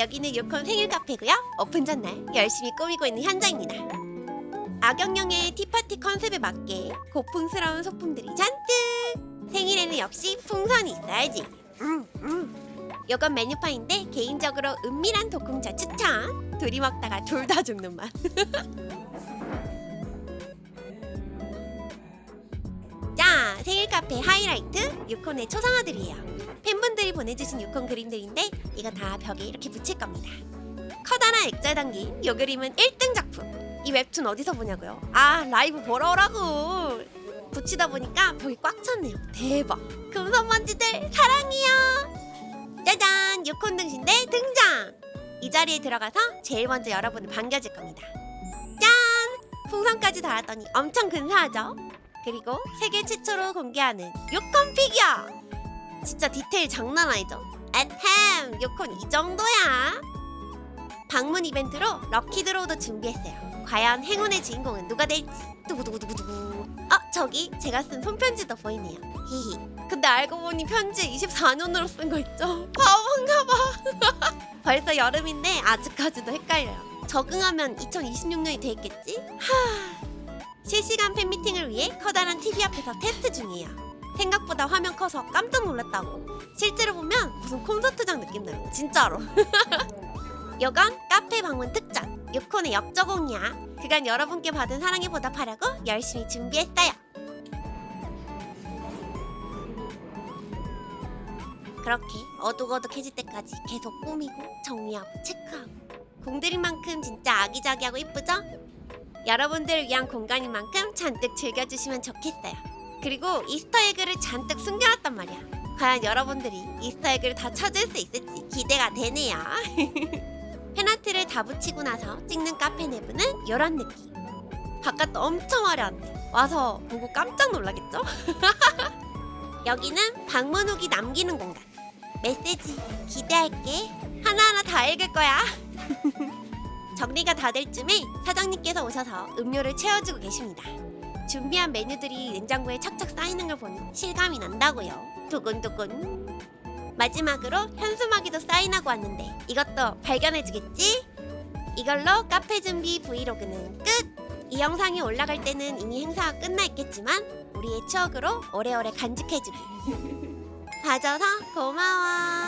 여기는 요콘 생일 카페고요. 오픈 전날 열심히 꾸미고 있는 현장입니다. 악역용의 티파티 컨셉에 맞게 고풍스러운 소품들이 잔뜩. 생일에는 역시 풍선이 있어야지. 음, 음. 요건 메뉴파인데 개인적으로 은밀한 독궁차 추천. 둘이 먹다가 둘 다 죽는 맛. 생일 카페 하이라이트 유콘의 초상화들이에요. 팬분들이 보내주신 유콘 그림들인데 이거 다 벽에 이렇게 붙일 겁니다. 커다란 액자 담긴 요 그림은 1등 작품. 이 웹툰 어디서 보냐고요? 아 라이브 보러 오라고. 붙이다 보니까 벽이 꽉 찼네요. 대박. 금속 먼지들 사랑해요. 짜잔 유콘 등신대 등장. 이 자리에 들어가서 제일 먼저 여러분을 반겨줄 겁니다. 짠! 풍선까지 달았더니 엄청 근사하죠? 그리고 세계 최초로 공개하는 요콘 피규어. 진짜 디테일 장난 아니죠? 앳햄 요콘 이 정도야. 방문 이벤트로 럭키 드로우도 준비했어요. 과연 행운의 주인공은 누가 될지. 두구두구두구두구. 어 저기 제가 쓴 손편지도 보이네요. 히히. 근데 알고 보니 편지 24년으로 쓴 거 있죠? 바본가 봐. 벌써 여름인데 아직까지도 헷갈려요. 적응하면 2026년이 되겠지? 하. 실시간 팬미팅을 위해 TV 앞에서 테스트 중이에요. 생각보다 화면 커서 깜짝 놀랐다고. 실제로 보면 무슨 콘서트장 느낌 나요. 진짜로. 여건 카페 방문 특전. 유콘의 역저공이야. 그간 여러분께 받은 사랑에 보답하려고 열심히 준비했어요. 그렇게 어둑어둑해질 때까지 계속 꾸미고 정리하고 체크하고 공들인 만큼 진짜 아기자기하고 이쁘죠? 여러분들을 위한 공간인 만큼 잔뜩 즐겨주시면 좋겠어요. 그리고 이스터에그를 잔뜩 숨겨놨단 말이야. 과연 여러분들이 이스터에그를 다 찾을 수 있을지 기대가 되네요. 팬아트를 다 붙이고 나서 찍는 카페 내부는 이런 느낌. 바깥도 엄청 화려한데 와서 보고 깜짝 놀라겠죠? 여기는 방문 후기 남기는 공간. 메시지 기대할게. 하나하나 다 읽을 거야. 정리가 다 될 쯤에 사장님께서 오셔서 음료를 채워주고 계십니다. 준비한 메뉴들이 냉장고에 착착 쌓이는 걸 보니 실감이 난다고요. 두근두근. 마지막으로 현수막이도 사인하고 왔는데 이것도 발견해주겠지? 이걸로 카페 준비 브이로그는 끝! 이 영상이 올라갈 때는 이미 행사가 끝나 있겠지만 우리의 추억으로 오래오래 간직해주기. 봐줘서 고마워.